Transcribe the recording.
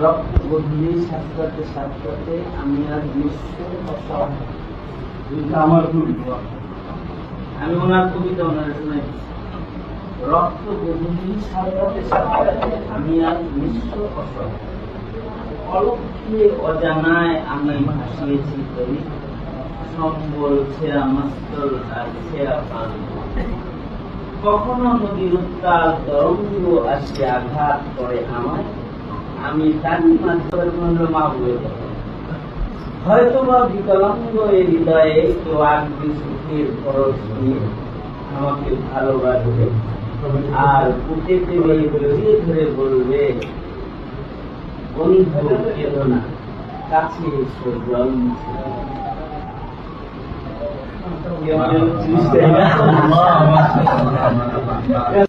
রক্ত গভীরে সাঁতরাতে সাঁতরাতে আমি আর আমার আমি ওনার কবিতা ওনার শোনাই রক্ত গভীরে সাঁতরাতে সাঁতরাতে আমি আর নিশ্চয় অসহায় অলক্ষে অজানায় আমি ভাসিয়েছি তরি সম্বল ছেঁড়া মাস্তল আর ছেঁড়া পান কখনো নদীর উত্তাল তরঙ্গ আসে আঘাত করে আমায় আমি তারই মাধ্যমে মা বলে হয়তো বা বিকলাঙ্গ এই হৃদয়ে কেউ আগ্রী সুখের খরচ নিয়ে আমাকে ভালোবাসবে আর বুকে পেবে জড়িয়ে ধরে বলবে বন্ধু কেঁদো না কাছে এসো জল Yes.